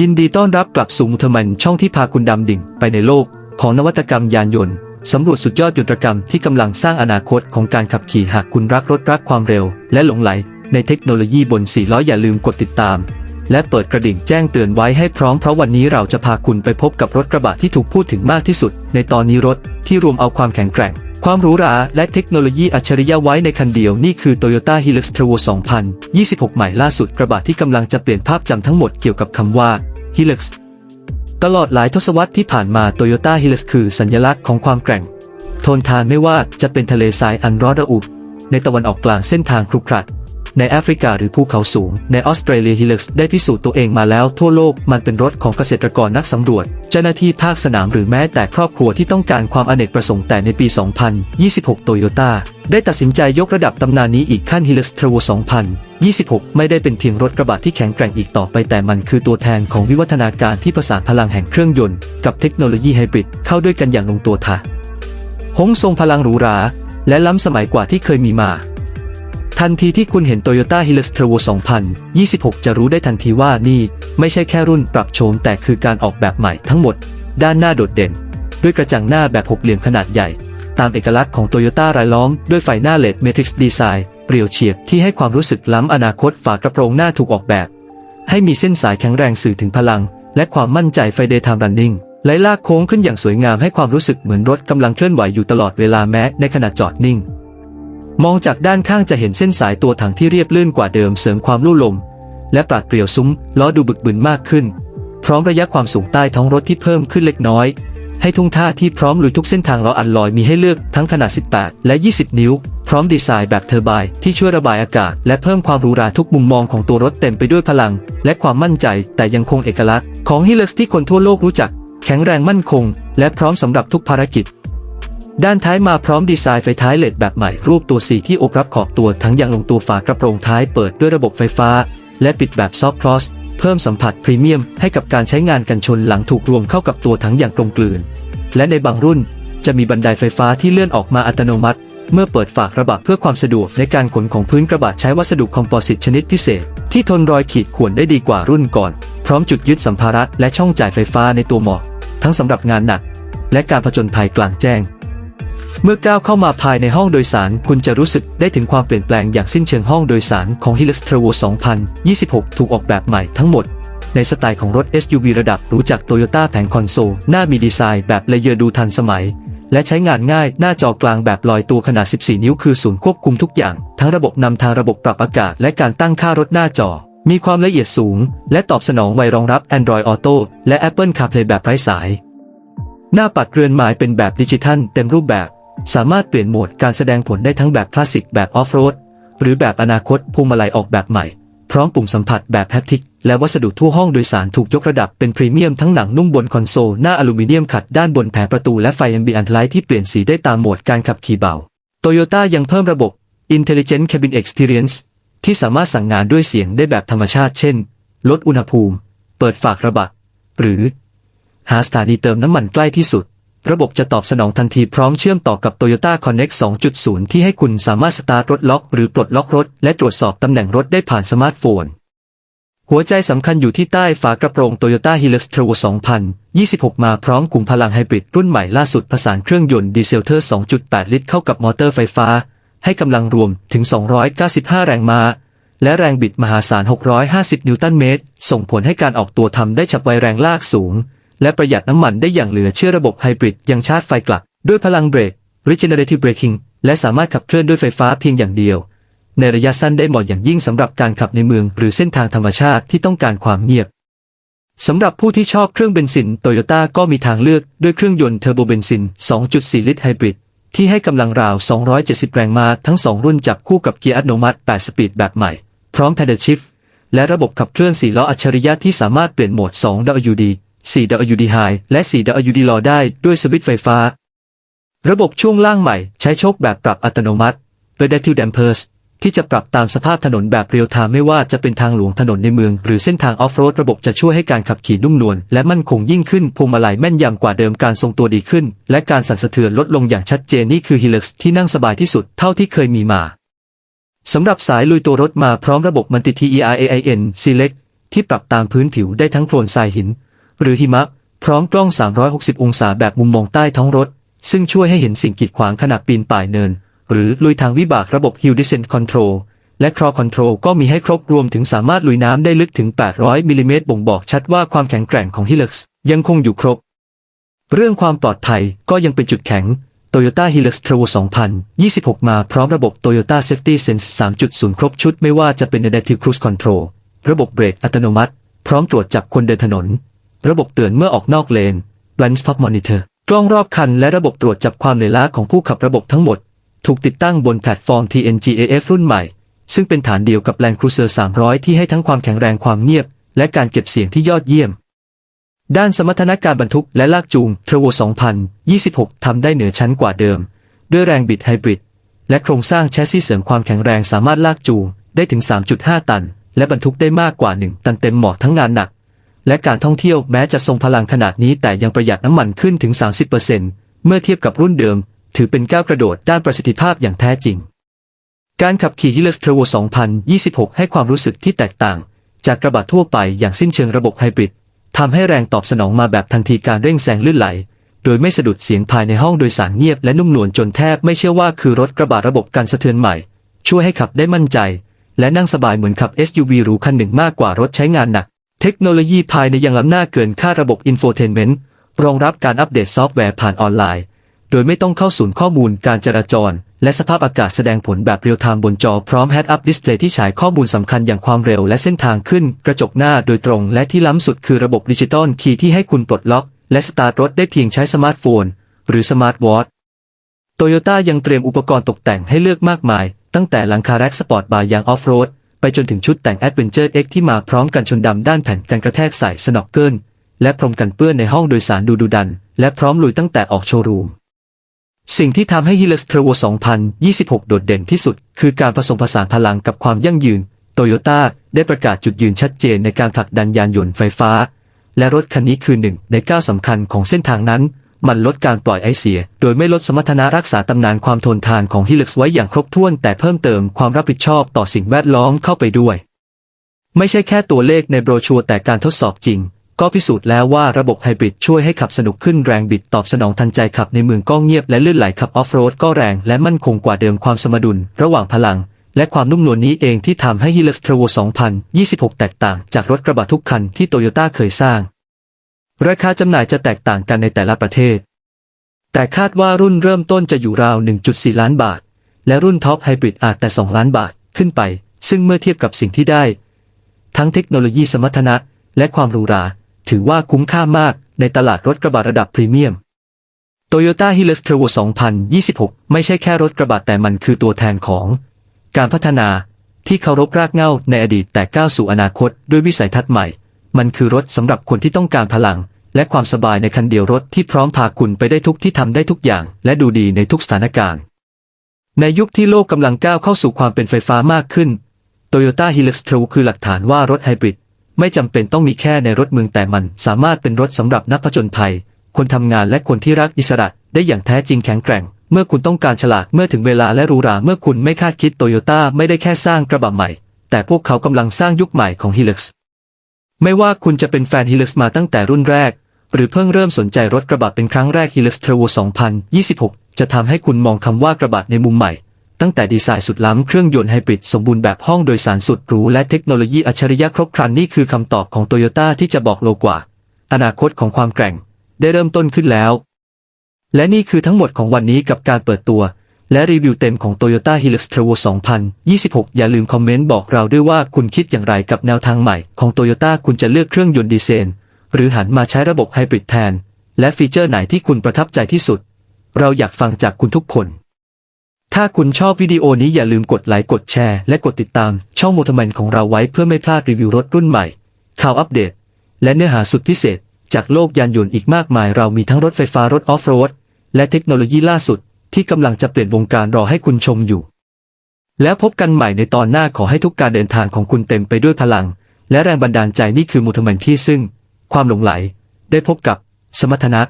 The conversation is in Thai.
ยินดีต้อนรับกลับสู่มุทมันช่องที่พาคุณดำดิ่งไปในโลก ของนวัตกรรมยานยนต์ สำรวจสุดยอดยนตรกรรมที่กำลังสร้างอนาคตของการขับขี่หากคุณรักรถรักความเร็ว และหลงไหล ในเทคโนโลยีบน4ล้ออย่าลืมกดติดตาม และเปิดกระดิ่งแจ้งเตือนไว้ให้พร้อมเพราะวันนี้เราจะพาคุณไปพบกับรถกระบะที่ถูกพูดถึงมากที่สุด ในตอนนี้รถที่รวมเอาความแข็งแกร่ง ความหรูหราและเทคโนโลยีอัจฉริยะไว้ในคันเดียวนี่คือ Toyota Hilux Trevo 2026 ใหม่ล่าสุดกระบะที่กำลังจะเปลี่ยนภาพจำทั้งหมดเกี่ยวกับคำว่า Hilux ตลอดหลายทศวรรษที่ผ่านมา Toyota Hilux คือสัญลักษณ์ของความแกร่ง ทนทานไม่ว่าจะเป็นทะเลทรายอันร้อนระอุในตะวันออกกลางเส้นทางครุขระ ในแอฟริกาหรือภูเขาสูง ในออสเตรเลีย Hilux ได้พิสูจน์ตัวเองมาแล้วทั่วโลกมันเป็นรถของเกษตรกรนักสำรวจ เจ้าหน้าที่ภาคสนามหรือแม้แต่ครอบครัวที่ต้องการความอเนกประสงค์แต่ในปี 2026 โตโยต้าได้ตัดสินใจยกระดับตำนานนี้อีกขั้น Hilux Trevo 2026 ไม่ได้เป็นเพียงรถกระบะที่แข็งแกร่งอีกต่อไปแต่มันคือตัวแทนของวิวัฒนาการที่ผสานพลังแห่งเครื่องยนต์กับเทคโนโลยีไฮบริดเข้าด้วยกันอย่างลงตัวท่าหงทรงพลังหรูหราและล้ำสมัยกว่าที่เคยมีมา ทันทีที่คุณเห็น Toyota Hilux Trevo 2026 จะรู้ได้ทันทีว่านี่ ไม่ใช่แค่รุ่นปรับโฉมแต่คือการออกแบบใหม่ทั้งหมด ด้านหน้าโดดเด่น ด้วยกระจังหน้าแบบหกเหลี่ยมขนาดใหญ่ ตามเอกลักษณ์ของ Toyota รายล้อมด้วยไฟหน้าเลด Matrix Design เปรียวเฉียบที่ให้ความรู้สึกล้ำอนาคตฝากระโปรงหน้าถูกออกแบบ ให้มีเส้นสายแข็งแรงสื่อถึงพลัง และความมั่นใจไฟ Daytime Running ไหลลากโค้งขึ้นอย่างสวยงามให้ความรู้สึกเหมือนรถกำลังเคลื่อนไหวอยู่ตลอดเวลาแม้ในขณะจอดนิ่ง มองจากด้านข้างจะเห็นเส้นสายตัวถังที่เรียบลื่นกว่าเดิมเสริมความลู่ลม และปราดเปรียวซุ้มล้อดูบึกบึนมากขึ้น พร้อมระยะความสูงใต้ท้องรถที่เพิ่มขึ้นเล็กน้อย ให้ทุ่งท่าที่พร้อมลุยทุกเส้นทางล้ออันลอยมีให้เลือกทั้งขนาด 18 และ 20 นิ้ว พร้อมดีไซน์แบบเทอร์ไบน์ที่ช่วยระบายอากาศ และเพิ่มความหรูหราทุกมุมมองของตัวรถเต็มไปด้วยพลัง และความมั่นใจ แต่ยังคงเอกลักษณ์ของ Hilux ที่คนทั่วโลกรู้จัก แข็งแรงมั่นคง และพร้อมสำหรับทุกภารกิจ ด้านท้ายมาพร้อมดีไซน์ไฟท้ายเลดแบบใหม่รูปตัวสีที่อบรับขอบตัวทั้งยังลงตัวฝากระโปรงท้ายเปิดด้วยระบบไฟฟ้า และปิดแบบซอฟต์คลอสเพิ่มสัมผัสพรีเมียมให้กับการใช้งานกันชนหลังถูกรวมเข้ากับตัวถังอย่างกลมกลืน และในบางรุ่นจะมีบันไดไฟฟ้าที่เลื่อนออกมาอัตโนมัติ เมื่อเปิดฝากระบะเพื่อความสะดวกในการขนของพื้นกระบะใช้วัสดุคอมโพสิตชนิดพิเศษ ที่ทนรอยขีดข่วนได้ดีกว่ารุ่นก่อน พร้อมจุดยึดสัมภาระและช่องจ่ายไฟฟ้าในตัวเหมาะทั้งสำหรับงานหนัก และการผจญภัยกลางแจ้ง เมื่อก้าวเข้ามาภายในห้องโดยสาร คุณจะรู้สึกได้ถึงความเปลี่ยนแปลงอย่างสิ้นเชิงห้องโดยสารของ Hilux Trevo 2026 ถูกออกแบบใหม่ทั้งหมด ในสไตล์ของรถ SUV ระดับรู้จาก Toyota แผงคอนโซล หน้ามีดีไซน์แบบเลเยอร์ดูทันสมัย และใช้งานง่ายหน้าจอกลางแบบลอยตัวขนาด 14 นิ้วคือศูนย์ควบคุมทุกอย่าง ทั้งระบบนำทางระบบปรับอากาศ และการตั้งค่ารถหน้าจอ มีความละเอียดสูง และตอบสนองไวรองรับ Android Auto และ Apple CarPlay แบบไร้สาย หน้าปัดเรือนหมายเป็นแบบดิจิทัลเต็มรูปแบบ สามารถเปลี่ยนโหมดการแสดงผลได้ทั้งแบบคลาสสิกแบบออฟโรดหรือแบบอนาคตพวงมาลัยออกแบบใหม่ พร้อมปุ่มสัมผัสแบบแฮปติก และวัสดุทั่วห้องโดยสารถูกยกระดับเป็นพรีเมียมทั้งหนังนุ่มบนคอนโซลหน้าอลูมิเนียมขัดด้านบนแผงประตูและไฟ Ambient Light ที่เปลี่ยนสีได้ตามโหมดการขับขี่เบา Toyota ยังเพิ่มระบบ Intelligent Cabin Experience ที่สามารถสั่งงานด้วยเสียงได้แบบธรรมชาติเช่น ลดอุณหภูมิ เปิดฝากระบะ หรือ หาสถานีเติมน้ำมันใกล้ที่สุด ระบบจะตอบสนองทันทีพร้อมเชื่อมต่อกับ Toyota Connect 2.0 ที่ให้คุณสามารถสตาร์ทรถล็อกหรือปลดล็อกรถ และตรวจสอบตำแหน่งรถได้ผ่านสมาร์ทโฟน หัวใจสำคัญอยู่ที่ใต้ฝากระโปรง Toyota Hilux Trevo 2026 มาพร้อมกลุ่มพลังไฮบริดรุ่นใหม่ล่าสุดผสานเครื่องยนต์ดีเซลเทอร์ 2.8 ลิตรเข้ากับมอเตอร์ไฟฟ้า ให้กำลังรวมถึง 295 แรงม้าและแรงบิดมหาศาล 650 นิวตันเมตร ส่งผลให้การออกตัวทำได้ฉับไวแรงลากสูง และประหยัดน้ำมันได้อย่างเหลือเชื่อระบบไฮบริดยังชาร์จไฟกลับ ด้วยพลังเบรก Regenerative Braking และสามารถขับเคลื่อนด้วยไฟฟ้าเพียงอย่างเดียว ในระยะสั้นได้เหมาะอย่างยิ่งสำหรับการขับในเมือง หรือเส้นทางธรรมชาติที่ต้องการความเงียบสำหรับผู้ที่ชอบเครื่องเบนซินโตโยต้าก็มีทางเลือกด้วยเครื่องยนต์เทอร์โบเบนซิน 2.4 ลิตรไฮบริดที่ให้กำลังราว 270 แรงม้าทั้ง 2 รุ่นจับคู่กับเกียร์อัตโนมัติ 8 สปีดแบบใหม่ พร้อม Pedal Shift และระบบขับเคลื่อน4ล้ออัจฉริยะที่สามารถเปลี่ยนโหมด 2WD 4WD High และ 4WD Low ได้ด้วยสวิตช์ไฟฟ้า ระบบช่วงล่างใหม่ใช้โชคแบบปรับอัตโนมัติ Adaptive Dampers ที่จะปรับตามสภาพถนนแบบเรียลไทม์ไม่ว่าจะเป็นทางหลวงถนนในเมือง หรือเส้นทางออฟโรดระบบจะช่วยให้การขับขี่นุ่มนวลและมั่นคงยิ่งขึ้นพวงมาลัยแม่นยำกว่าเดิมการทรงตัวดีขึ้น และการสั่นสะเทือนลดลงอย่างชัดเจนนี่คือ Hilux ที่นั่งสบายที่สุดเท่าที่เคยมีมาสำหรับสายลุยตัวรถมาพร้อมระบบ Multi TERAIN Select ที่ปรับตามพื้นผิวได้ทั้งโคลนทรายหิน หรือหิมะ พร้อมกล้อง 360 องศาแบบมุมมองใต้ท้องรถ ซึ่งช่วยให้เห็นสิ่งกีดขวางขณะปีนป่ายเนิน หรือลุยทางวิบากระบบ Hill Descent Control และ Crawl Control ก็มีให้ครบรวมถึงสามารถลุยน้ำได้ลึกถึง 800 มิลลิเมตรบ่งบอกชัดว่าความแข็งแกร่งของ Hilux ยังคงอยู่ครบ เรื่องความปลอดภัยก็ยังเป็นจุดแข็ง Toyota Hilux Travo 2026 มาพร้อมระบบ Toyota Safety Sense 3.0 ครบชุดไม่ว่าจะเป็น Adaptive Cruise Control ระบบเบรกอัตโนมัติ พร้อมตรวจจับคนเดินถนน ระบบเตือนเมื่อออกนอกเลน Blind Spot Monitor กล้องรอบคันและระบบตรวจจับความเหนื่อยล้าของผู้ขับระบบทั้งหมด ถูกติดตั้งบนแพลตฟอร์ม TNGAF รุ่นใหม่ ซึ่งเป็นฐานเดียวกับ Land Cruiser 300 ที่ให้ทั้งความแข็งแรงความเงียบ และการเก็บเสียงที่ยอดเยี่ยม ด้านสมรรถนะการบรรทุกและลากจูง t r a v o 2026 ทำได้เหนือชั้นกว่าเดิม ด้วยแรงบิดไฮบริดและโครงสร้างแชสซีเสริมความแข็งแรงสามารถลากจูงได้ถึง 3.5 ตัน และบรรทุกได้มากกว่า 1 ตันเต็มเหมาะทั้งงานหนัก และการท่องเที่ยวแม้จะทรงพลังขนาดนี้แต่ยังประหยัดน้ำมันขึ้นถึง 30%เมื่อเทียบกับรุ่นเดิม ถือเป็นก้าวกระโดดด้านประสิทธิภาพอย่างแท้จริง การขับขี่ Hilux Travo 2026 ให้ความรู้สึกที่แตกต่าง จากกระบะทั่วไปอย่างสิ้นเชิงระบบไฮบริดทำให้แรงตอบสนองมาแบบทันทีการเร่งแซงลื่นไหล โดยไม่สะดุดเสียงภายในห้องโดยสารเงียบและนุ่มนวลจนแทบไม่เชื่อว่าคือรถกระบะระบบการสะเทือนใหม่ ช่วยให้ขับได้มั่นใจ และนั่งสบายเหมือนขับ SUV หรูคันหนึ่งมากกว่ารถใช้งานหนัก เทคโนโลยีภายในยังล้ำหน้าเกินค่าระบบอินโฟเทนเมนต์รองรับการอัปเดตซอฟต์แวร์ผ่านออนไลน์ โดยไม่ต้องเข้าศูนย์ข้อมูลการจราจร และสภาพอากาศแสดงผลแบบเรียลไทม์บนจอพร้อม Head-Up Display ที่ฉายข้อมูลสำคัญอย่างความเร็วและเส้นทางขึ้น กระจกหน้าโดยตรง และที่ล้ำสุดคือระบบดิจิตอลคีย์ที่ให้คุณปลดล็อก และสตาร์ทรถได้เพียงใช้สมาร์ทโฟน หรือสมาร์ทวอทโตโยต้ายังเตรียมอุปกรณ์ตกแต่งให้เลือกมากมาย ตั้งแต่หลังคาแร็กสปอร์ตบาร์ยางออฟโรด ไปจนถึงชุดแต่ง Adventure X ที่มาพร้อมกันชนดำด้านแผ่นกันกระแทกใส่สนอกเกิลและพรมกันเปื้อนในห้องโดยสารดูดูดัน และพร้อมลุยตั้งแต่ออกโชว์รูม สิ่งที่ทำให้ Hilux Travo 2026 โดดเด่นที่สุด คือการผสมผสานพลังกับความยั่งยืน โตโยต้าได้ประกาศจุดยืนชัดเจนในการผลักดันยานยนต์ไฟฟ้า และรถคันนี้คือหนึ่งในก้าวสำคัญของเส้นทางนั้น มันลดการปล่อยไอเสีย โดยไม่ลดสมรรถนะรักษาตำนานความทนทานของ Hilux ไว้อย่างครบถ้วนแต่เพิ่มเติมความรับผิดชอบต่อสิ่งแวดล้อมเข้าไปด้วย ไม่ใช่แค่ตัวเลขในโบรชัวร์แต่การทดสอบจริง ก็พิสูจน์แล้วว่าระบบไฮบริดช่วยให้ขับสนุกขึ้นแรงบิดตอบสนองทันใจขับในเมืองก็เงียบและลื่นไหลขับออฟโรดก็แรงและมั่นคงกว่าเดิมความสมดุล ระหว่างพลังและความนุ่มนวลนี้เองที่ทำให้ Hilux Travo 2026 แตกต่างจากรถกระบะทุกคันที่โตโยต้าเคยสร้าง ราคาจำหน่ายจะแตกต่างกันในแต่ละประเทศ แต่คาดว่ารุ่นเริ่มต้นจะอยู่ราว 1.4 ล้านบาท และรุ่นท็อปไฮบริดอาจแต่ 2 ล้านบาทขึ้นไป ซึ่งเมื่อเทียบกับสิ่งที่ได้ ทั้งเทคโนโลยีสมรรถนะ และความหรูหรา ถือว่าคุ้มค่ามากในตลาดรถกระบะระดับพรีเมียม Toyota Hilux Travo 2026 ไม่ใช่แค่รถกระบะแต่มันคือตัวแทนของ การพัฒนาที่เคารพรากเหง้าในอดีตแต่ก้าวสู่อนาคตด้วยวิสัยทัศน์ใหม่ มันคือรถสำหรับคนที่ต้องการพลัง และความสบายในคันเดียวรถที่พร้อมพาคุณไปได้ทุกที่ทำได้ทุกอย่าง และดูดีในทุกสถานการณ์ ในยุคที่โลกกำลังก้าวเข้าสู่ความเป็นไฟฟ้ามากขึ้น Toyota Hilux Trail คือหลักฐานว่ารถไฮบริดไม่จำเป็นต้องมีแค่ในรถเมืองแต่มันสามารถเป็นรถสำหรับนักผจญภัย คนทำงานและคนที่รักอิสระได้อย่างแท้จริงแข็งแกร่ง เมื่อคุณต้องการฉลาดเมื่อถึงเวลาและรูราเมื่อคุณไม่คาดคิดโตโยต้าไม่ได้แค่สร้างกระบะใหม่ แต่พวกเขากำลังสร้างยุคใหม่ของ Hilux ไม่ว่าคุณจะเป็นแฟน Hilux มาตั้งแต่รุ่นแรก หรือเพิ่งเริ่มสนใจรถกระบะเป็นครั้งแรก Hilux Travo 2026 จะทำให้คุณมองคำว่ากระบะในมุมใหม่ ตั้งแต่ดีไซน์สุดล้ำเครื่องยนต์ไฮบริดสมบูรณ์แบบห้องโดยสารสุดหรูและเทคโนโลยีอัจฉริยะครบครันนี่คือคำตอบของโตโยต้าที่จะบอกโลกว่า อนาคตของความแกร่ง ได้เริ่มต้นขึ้นแล้ว และนี่คือทั้งหมดของวันนี้กับการเปิดตัว และรีวิวเต็มของ Toyota Hilux Travo 2026 อย่าลืมคอมเมนต์บอกเราด้วยว่าคุณคิดอย่างไรกับแนวทางใหม่ของ Toyota คุณจะเลือกเครื่องยนต์ดีเซลหรือหันมาใช้ระบบไฮบริดแทน และฟีเจอร์ไหนที่คุณประทับใจที่สุด เราอยากฟังจากคุณทุกคน ถ้าคุณชอบวิดีโอนี้อย่าลืมกดไลค์กดแชร์และกดติดตามช่องโมทแมนของเราไว้เพื่อไม่พลาดรีวิวรถรุ่นใหม่ ข่าวอัปเดต และเนื้อหาสุดพิเศษ จากโลกยานยนต์อีกมากมายเรามีทั้งรถไฟฟ้ารถออฟโรดและเทคโนโลยีล่าสุด ที่กำลังจะเปลี่ยนวงการรอให้คุณชมอยู่ แล้วพบกันใหม่ในตอนหน้าขอให้ทุกการเดินทางของคุณเต็มไปด้วยพลัง และแรงบันดาลใจนี่คือมูทเมนที่ซึ่ง ความหลงไหล ได้พบกับสมรรถนะ